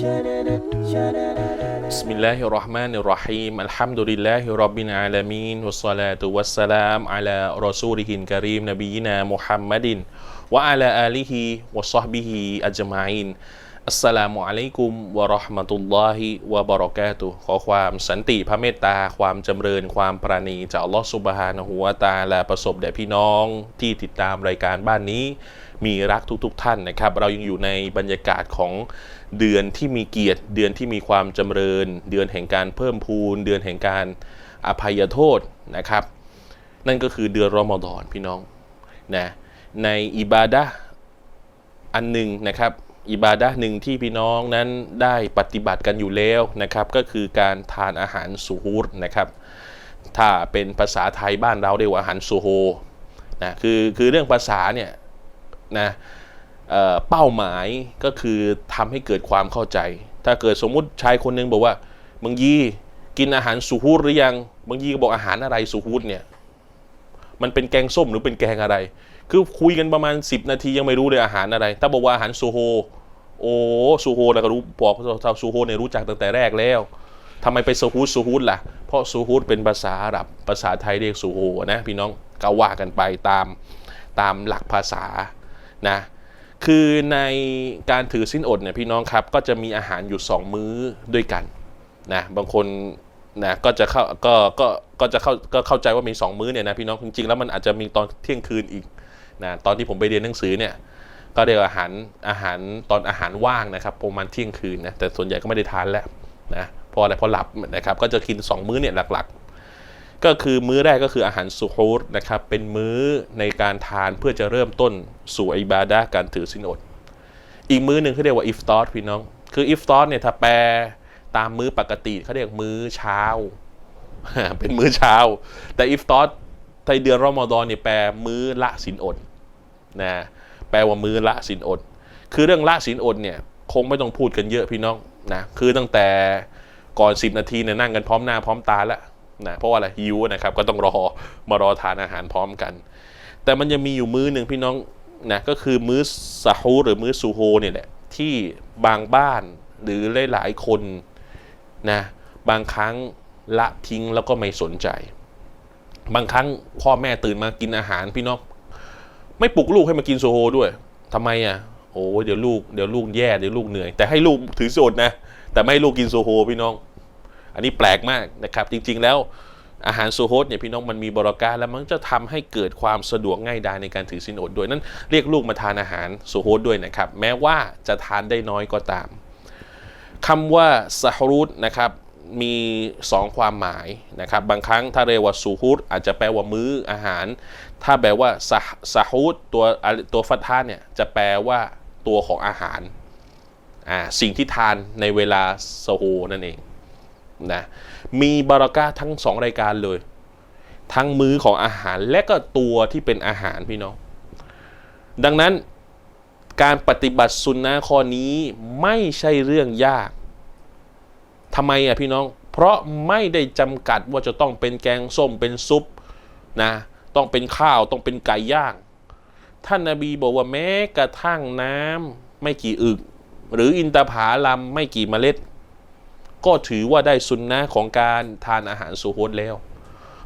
بسم الله الرحمن الرحيم الحمد لله رب العالمين والصلاة والسلام على رسوله الكريم نبينا محمد وعلى آله وصحبه أجمعين อัสสลามุอะลัยกุมวะเราะห์มะตุลลอฮิวะบะเราะกาตุฮ์ขอความสันติพระเมตตา ความจำเริญความปราณีจากอัลลอฮ์ซุบฮานะฮูวะตะอาลาประสบแด่พี่น้องที่ติดตามรายการบ้านนี้ มีรักทุกๆทท่านนะครับ เรายังอยู่ในบรรยากาศของ เดือนที่มีเกียรติ เดือนที่มีความจำเริญ เดือนแห่งการเพิ่มพูน เดือนแห่งการอภัยโทษนะครับ นั่นก็คือเดือนรอมฎอนพี่น้องนะในอิบาดะอันหนึ่งนะครับอิบาดะห์หนึ่งที่พี่น้องนั้นได้ปฏิบัติกันอยู่แล้วนะครับ ก็คือการทานอาหารสุฮูรนะครับ ถ้าเป็นภาษาไทยบ้านเราเรียกว่าอาหารสุโฮนะคือคือเรื่องภาษาเนี่ยนะ เป้าหมายก็คือทำให้เกิดความเข้าใจ ถ้าเกิดสมมุติชายคนหนึงบอกว่าบางยีกินอาหารสุฮูรหรือยังบางยีก็บอกอาหารอะไรสุฮูรเนี่ยมันเป็นแกงส้มหรือเป็นแกงอะไร คือคุยกันประมาณ 10 นาทียังไม่รู้เลยอาหารอะไร ถ้าบอกว่าอาหารซูโฮโอ้ซูโฮเราก็รู้บอกชาวซูโฮเนี่ยรู้จักตั้งแต่แรกแล้วทำไมไปซูฮูดซูฮูดล่ะ เพราะซูฮูดเป็นภาษาอาหรับภาษาไทยเรียกซูโฮนะพี่น้องก็ว่ากันไปตามตามหลักภาษานะ คือในการถือสิ้นอดเนี่ยพี่น้องครับ ก็จะมีอาหารอยู่ 2 มื้อด้วยกันนะบางคนนะก็จะเข้าก็ก็ก็จะเข้าก็เข้าใจว่ามี 2 มื้อเนี่ยนะพี่น้องจริงๆแล้วมันอาจจะมีตอนเที่ยงคืนอีกนะตอนที่ผมไปเรียนหนังสือเนี่ยก็เรียกว่าอาหารอาหารตอนอาหารว่างนะครับประมาณเที่ยงคืนนะแต่ส่วนใหญ่ก็ไม่ได้ทานแล้วนะพราะอะไรพราะหลับนะครับก็จะกิน 2 มื้อเนี่ยหลักๆ ก็คือมื้อแรกก็คืออาหารสุฮูรนะครับ เป็นมื้อในการทานเพื่อจะเริ่มต้นสู่อิบาดะการถือศีลอด อีกมื้อหนึ่งเขาเรียกว่าอิฟตอร์พี่น้อง คืออิฟตอร์เนี่ยถ้าแปลตามมื้อปกติเขาเรียกมื้อเช้า เป็นมื้อเช้า แต่อิฟตอร์ในเดือนรอมฎอนเนี่ยแปลมื้อละศีลอดนะแปลว่ามื้อละศีลอด คือเรื่องละศีลอดเนี่ยคงไม่ต้องพูดกันเยอะพี่น้องนะคือตั้งแต่ก่อน 10 นาทีเนี่ยนั่งกันพร้อมหน้าพร้อมตาแล้ว นะเพราะว่าอะไรหิวนะครับก็ต้องรอมารอทานอาหารพร้อมกัน แต่มันยังมีอยู่มื้อหนึ่งพี่น้องนะก็คือมื้อซาฮูหรือมื้อซูโฮเนี่ยแหละที่บางบ้านหรือหลายๆคนนะบางครั้งละทิ้งแล้วก็ไม่สนใจ บางครั้งพ่อแม่ตื่นมากินอาหารพี่น้องไม่ปลุกลูกให้มากินโซโฮด้วยทำไมอะโอ้เดี๋ยวลูกเดี๋ยวลูกแย่เดี๋ยวลูกเหนื่อย แต่ให้ลูกถือโซดนะแต่ไม่ให้ลูกกินโซโฮพี่น้อง อันนี้แปลกมากนะครับ จริง ๆ แล้วอาหารโซโฮสเนี่ยพี่น้องมันมีบรากาแล้วมันจะทำให้เกิดความสะดวกง่ายดายในการถือสินอดด้วยนั้นเรียกลูกมาทานอาหารโซโฮสด้วยนะครับ แม้ว่าจะทานได้น้อยก็ตามคำว่าซาฮรุตนะครับมี 2 ความหมายนะครับ บางครั้งถ้าเรียกว่าซูฮุดอาจจะแปลว่ามื้ออาหาร ถ้าแปลว่าซาฮุดตัวตัวฟัตฮาเนี่ยจะแปลว่าตัวของอาหารอ่าสิ่งที่ทานในเวลาซโฮนั่นเอง นะมีบารักาทั้งสองรายการเลย ทั้งมื้อของอาหารและก็ตัวที่เป็นอาหารพี่น้อง ดังนั้นการปฏิบัติสุนนะข้อนี้ไม่ใช่เรื่องยากทำไมอะพี่น้อง เพราะไม่ได้จำกัดว่าจะต้องเป็นแกงส้มเป็นซุปนะต้องเป็นข้าวต้องเป็นไก่ย่าง ท่านนาบีบอกว่าแม้กระทั่งน้ำไม่กี่อึก หรืออินทผาลัมไม่กี่เมล็ด ก็ถือว่าได้สุนนะของการทานอาหารสุโฮดแล้ว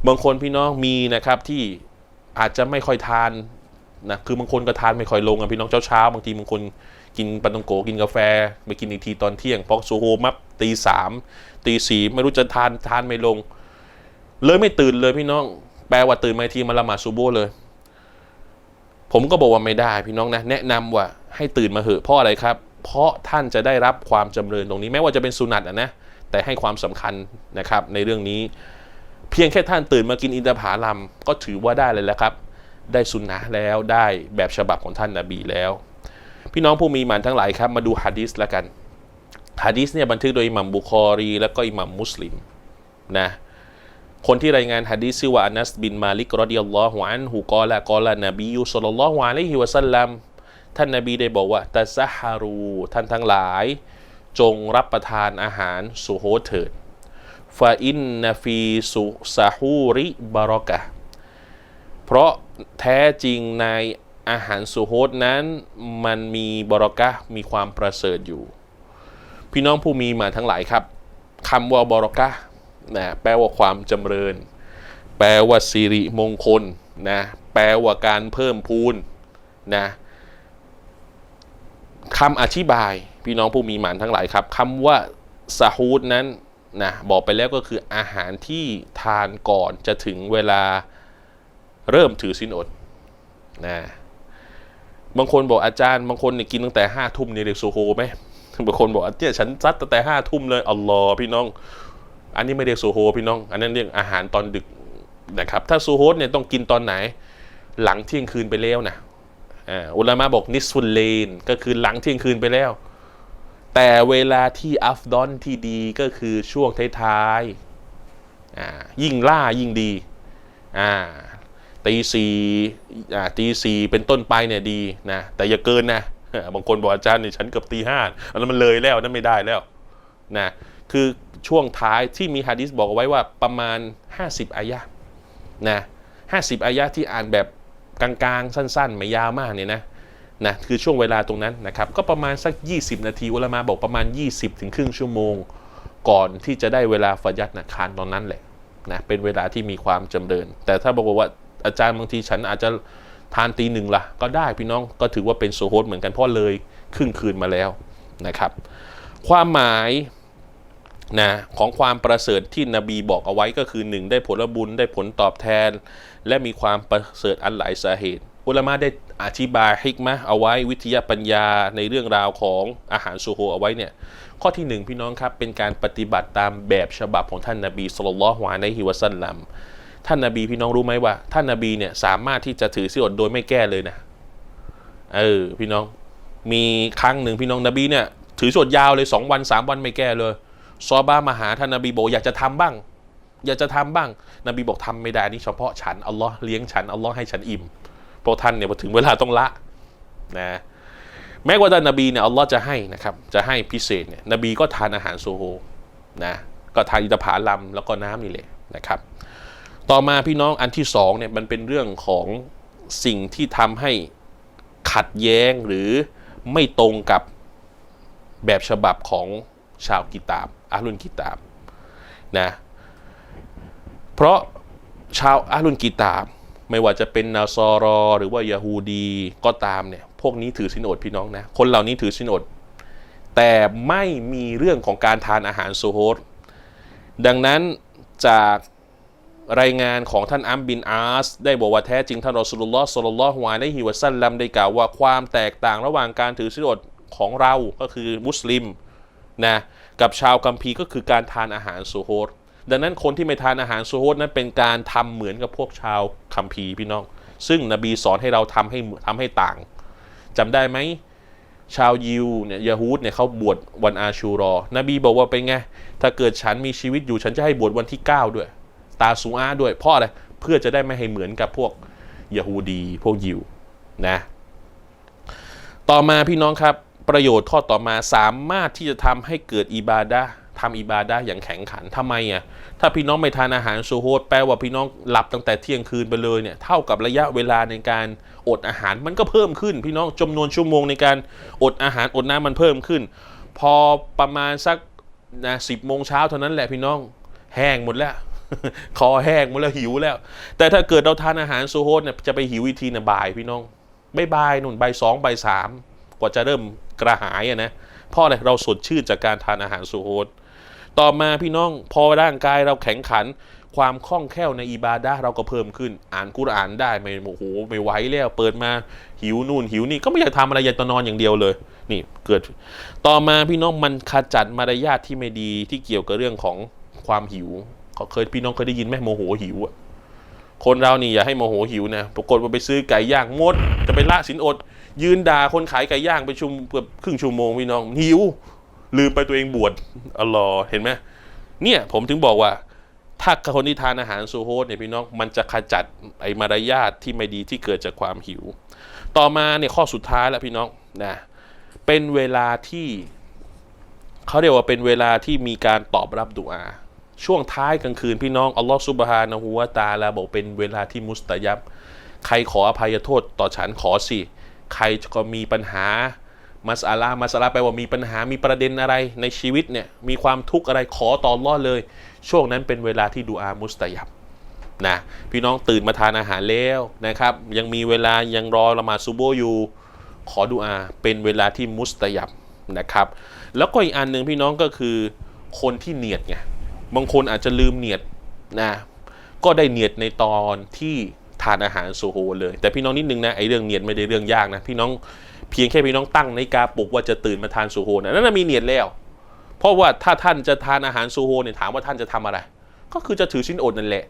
บางคนพี่น้องมีนะครับที่อาจจะไม่ค่อยทานนะคือบางคนก็ทานไม่ค่อยลงอะพี่น้องเช้าๆบางทีบางคนกินปันตงโกกินกาแฟ ไปกินอีกทีตอนเที่ยงเพราะสุโฮมับตีสามตีสี่ไม่รู้จะทานทานไม่ลง เลยไม่ตื่นเลยพี่น้อง แปลว่าตื่นมาทีมาละหมาดซูโบเลย ผมก็บอกว่าไม่ได้พี่น้องนะ แนะนำว่าให้ตื่นมาเหอะเพราะอะไรครับ เพราะท่านจะได้รับความจำเริญตรงนี้แม้ว่าจะเป็นสุนัตนะนะ แต่ให้ความสำคัญนะครับในเรื่องนี้ เพียงแค่ท่านตื่นมากินอินทผลัมก็ถือว่าได้เลยแล้วครับ ได้สุนนะแล้วได้แบบฉบับของท่านนาบีแล้ว พี่น้องผู้มีมันทั้งหลายครับ มาดูฮะดิษแล้วกันฮะดิษเนี่ยบันทึกโดยอิหมัมบุคอรี และก็อิหมัมมุสลิมนะคนที่รายงานฮะดีษชื่อว่าอานัสบินมาลิกรอดิยัลลอฮุอันฮุกอละกอละนบียุสลลัลลอฮุอะลัยฮิวะสัลลัมท่านนบีได้บอกว่าตะซะฮารู ท่านทั้งหลาย จงรับประทานอาหารสุโฮเถิดฟาอินนฟีสุซาฮูริบารอกะเพราะแท้จริงในอาหารสุโฮดนั้นมันมีบารอกะมีความประเสริฐอยู่ พี่น้องผู้มีมาทั้งหลายครับคำว่าบารอกะนะแปลว่าความจำเริญ แปลว่าสิริมงคลนะแปลว่าการเพิ่มพูนนะคำอธิบาย พี่น้องผู้มีหมานทั้งหลายครับคำว่าซาฮูดนั้นนะบอกไปแล้วก็คืออาหารที่ทานก่อนจะถึงเวลาเริ่มถือสินอดนะบางคนบอกอาจารย์บางคนเนี่ยกินตั้งแต่ห้าทุ่มเนี่ยเรียกโซโฮไหมบางคนบอกเนี่ยฉันซัดตั้งแต่ห้าทุ่มเลยอัลลอฮ์พี่น้อง อันนี้ไม่เรียกโซโฮพี่น้อง อันนั้นเรียกอาหารตอนดึกนะครับ ถ้าโซโฮเนี่ยต้องกินตอนไหน หลังเที่ยงคืนไปแล้วนะอ่าอุลามะบอกนิสุลเลนก็คือหลังเที่ยงคืนไปแล้ว แต่เวลาที่อัฟดอนที่ดีก็คือช่วงท้ายๆยิ่งล่ายิ่งดีตีสี่ตีสี่เป็นต้นไปเนี่ยดีนะแต่อย่าเกินนะบางคนบอกอาจารย์เนี่ยฉันเกือบตีห้าอันนั้นมันเลยแล้วนั่นไม่ได้แล้วนะคือช่วงท้ายที่มีฮะดิษบอกเอาไว้ว่าประมาณ 50 อายะนะห์นะ50อายะที่อ่านแบบกลางๆ สั้น ๆ ไม่ยาวมากเนี่ยนะ นะคือช่วงเวลาตรงนั้นนะครับก็ประมาณสัก 20 นาทีอุลามาบอกประมาณ 20 ถึงครึ่งชั่วโมง ก่อนที่จะได้เวลาฟัยัดนะคานตอนนั้นแหละนะเป็นเวลาที่มีความจำเริญ แต่ถ้าบอกว่าอาจารย์บางทีฉันอาจจะทานตีหนึ่งละก็ได้พี่น้องก็ถือว่าเป็นโซโฮดเหมือนกันเพราะเลยครึ่งคืนมาแล้วนะครับ ความหมายนะของความประเสริฐที่นบีบอกเอาไว้ก็คือหนึ่งได้ผลบุญได้ผลตอบแทน และมีความประเสริฐอันหลายสาเหตุ อุลามะได้ อธิบายฮิกมะเอาไว้วิทยาปัญญาในเรื่องราวของอาหารซูโฮเอาไว้เนี่ยข้อที่หนึ่งพี่น้องครับ เป็นการปฏิบัติตามแบบฉบับของท่านนบีสุลต่านละฮ์วาในฮิวซัลลัมท่านนบีพี่น้องรู้ไหมว่า ท่านนบีเนี่ยสามารถที่จะถือสิอดโดยไม่แก้เลยนะเออพี่น้องมีครั้งหนึ่งพี่น้องนบีเนี่ยถือสวดยาวเลยสองวันสามวันไม่แก้เลยซอบ้ามาหาท่านนบีบอกอยากจะทำบ้าง อยากจะทำบ้าง นบีบอกทำไม่ได้นี่เฉพาะฉันอัลลอฮ์เลี้ยงฉันอัลลอฮ์ให้ฉันอิ่ม พราะท่านเนี่ยพอถึงเวลาต้องละนะแม้ว่าท่านนบีเนี่ยอัลลอฮ์จะให้นะครับจะให้พิเศษเนี่ยนบีก็ทานอาหารโซโฮนะก็ทานอิตาผาลัมแล้วก็น้ำนี่แหละนะครับ ต่อมาพี่น้องอันที่สองเนี่ยมันเป็นเรื่องของสิ่งที่ทำให้ขัดแย้งหรือไม่ตรงกับแบบฉบับของชาวกิตาบอาลุนกิตาบนะเพราะชาวอาลุนกิตาบ ไม่ว่าจะเป็นนาซอรอ หรือว่ายาฮูดีก็ตามเนี่ย พวกนี้ถือสินอดพี่น้องนะ คนเหล่านี้ถือสินอด แต่ไม่มีเรื่องของการทานอาหารโซโฮดดังนั้นจากรายงานของท่านอัมบินอาส ได้บอกว่าแท้จริงท่านรอสุลลอฮ์สุลลัลลอฮุอะลัยฮิวะซัลลัมได้กล่าวว่าความแตกต่างระหว่างการถือสินอดของเราก็คือมุสลิมนะกับชาวกัมพีก็คือการทานอาหารซูโฮด ดังนั้นคนที่ไม่ทานอาหารซูฮดนั้นเป็นการทำเหมือนกับพวกชาวคัมภีร์พี่น้อง ซึ่งนบีสอนให้เราทำให้ทำให้ต่างจำได้ไหมชาวยิวเนี่ยยาฮูดเนี่ยเขาบวชวันอาชูรอ นบีบอกว่าเป็นไง ถ้าเกิดฉันมีชีวิตอยู่ฉันจะให้บวชวันที่ 9 ด้วย ตาสูอาด้วย เพราะอะไร เพื่อจะได้ไม่ให้เหมือนกับพวกยาฮูดี พวกยิวนะ ต่อมาพี่น้องครับ ประโยชน์ข้อต่อมาสามารถที่จะทำให้เกิดอิบาดะ ทำอิบาดะอย่างแข็งขันทำไมอะถ้าพี่น้องไม่ทานอาหารซูโฮดแปลว่าพี่น้องหลับตั้งแต่เที่ยงคืนไปเลยเนี่ยเท่ากับระยะเวลาในการอดอาหารมันก็เพิ่มขึ้น พี่น้องจำนวนชั่วโมงในการอดอาหารอดน้ำมันเพิ่มขึ้น พอประมาณสักนะสิบโมงเช้าเท่านั้นแหละพี่น้องแห้งหมดแล้วคอแห้งหมดแล้วหิวแล้ว แต่ถ้าเกิดเราทานอาหารซูโฮดเนี่ยจะไปหิวอีกทีเนี่ยบ่ายพี่น้องบ่ายบายนุ่นบ่ายสองบ่ายสามกว่าจะเริ่มกระหายอะนะเพราะอะไรเราสดชื่นจากการทานอาหารซูโฮด ต่อมาพี่น้องพอร่างกายเราแข็งขัน ความคล่องแคล่วในอิบาดะเราก็เพิ่มขึ้น อ่านกุรอานได้ไม่โอ้โหไม่ไหวแล้วเปิดมาหิวนู่นหิวนี่ก็ไม่อยากทำอะไรอยากจะนอนอย่างเดียวเลย นี่เกิด ต่อมาพี่น้องมันขจัดมารยาทที่ไม่ดีที่เกี่ยวกับเรื่องของความหิวเขาเคยพี่น้องเคยได้ยินไหมโมโหหิวอะคนเรานี่อย่าให้โมโหหิวนะปรากฏว่าไปซื้อไก่ย่างมด จะไปละสินอด ยืนด่าคนขายไก่ย่างไปชุมเกือบครึ่งชั่วโมงพี่น้องหิว ลืมไปตัวเองบวชอัลลอฮ์เห็นไหมเนี่ยผมถึงบอกว่า ถ้าคนที่ทานอาหารซูโฮดเนี่ยพี่น้องมันจะขจัดไอ้มารยาทที่ไม่ดีที่เกิดจากความหิว ต่อมาเนี่ยข้อสุดท้ายแล้วพี่น้องนะเป็นเวลาที่เขาเรียกว่าเป็นเวลาที่มีการตอบรับดุอาช่วงท้ายกลางคืนพี่น้องอัลลอฮฺซุบฮานะฮูวะตาลาบอกเป็นเวลาที่มุสตะยับ ใครขออภัยโทษต่อฉันขอสิ ใครก็มีปัญหา มัสอาลามัสอาลาแปลว่ามีปัญหามีประเด็นอะไรในชีวิตเนี่ยมีความทุกข์อะไรขอต่ออัลลอฮ์เลย ช่วงนั้นเป็นเวลาที่ดูอามุสตยับนะพี่น้องตื่นมาทานอาหารแล้วนะครับ ยังมีเวลายังรอละหมาดซุโบอยู่ขอดุอาเป็นเวลาที่มุสตยับนะครับ แล้วก็อีกอันหนึ่งพี่น้องก็คือคนที่เนียดไงบางคนอาจจะลืมเนียดนะก็ได้เนียดในตอนที่ทานอาหารซูโฮเลย แต่พี่น้องนิดนึงนะไอ้เรื่องเนียดไม่ได้เรื่องยากนะพี่น้อง พียงแค่พี่น้องตั้งในาฬิกาปลุกว่าจะตื่นมาทานซูโฮนะนั่นนะมีเนียดแล้ว เพราะว่าถ้าท่านจะทานอาหารซูโฮเนี่ยถามว่าท่านจะทำอะไร ก็คือจะถือชิ้นอดนั่นแหละ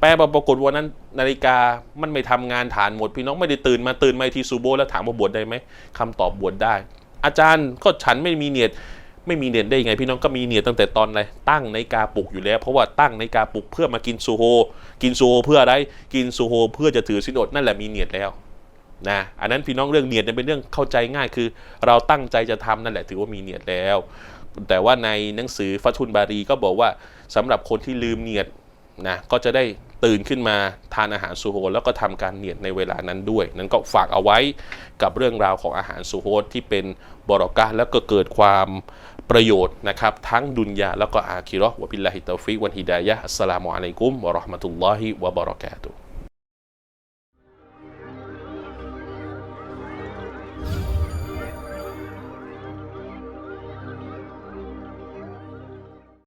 แปลว่าปรากฏวันนั้นนาฬิกามันไม่ทำงานฐานหมด พี่น้องไม่ได้ตื่นมาตื่นมาอีกทีซูโบแล้วถามว่าบวชได้ไหมคำตอบบวชได้ อาจารย์ก็ฉันไม่มีเนียดไม่มีเนียดได้ยังไง พี่น้องก็มีเนียดตั้งแต่ตอนอะไรตั้งนาฬิกาปลุกอยู่แล้ว เพราะว่าตั้งนาฬิกาปลุกเพื่อมากินซูโฮกินซูโฮเพื่ออะไรกินซูโฮเพื่อจะถือสินอดนั่นแหละมีเนียดแล้ว นะอันนั้นพี่น้องเรื่องเนียดเนี่ยเป็นเรื่องเข้าใจง่ายคือ เราตั้งใจจะทำนั่นแหละถือว่ามีเนียดแล้ว แต่ว่าในหนังสือฟัตุนบารีก็บอกว่าสำหรับคนที่ลืมเนียดนะก็จะได้ตื่นขึ้นมาทานอาหารซูโฮแล้วก็ทำการเนียดในเวลานั้นด้วย นั้นก็ฝากเอาไว้กับเรื่องราวของอาหารซูโฮที่เป็นบรอกะแล้วก็เกิดความประโยชน์นะครับ ทั้งดุนยาแล้วก็อาคิราะห์วะบิลลาฮิตอฟิกวันฮิดายะอัสสลามุอะลัยกุมวะราะห์มะตุลลอฮิวะบะเราะกาตุฮ์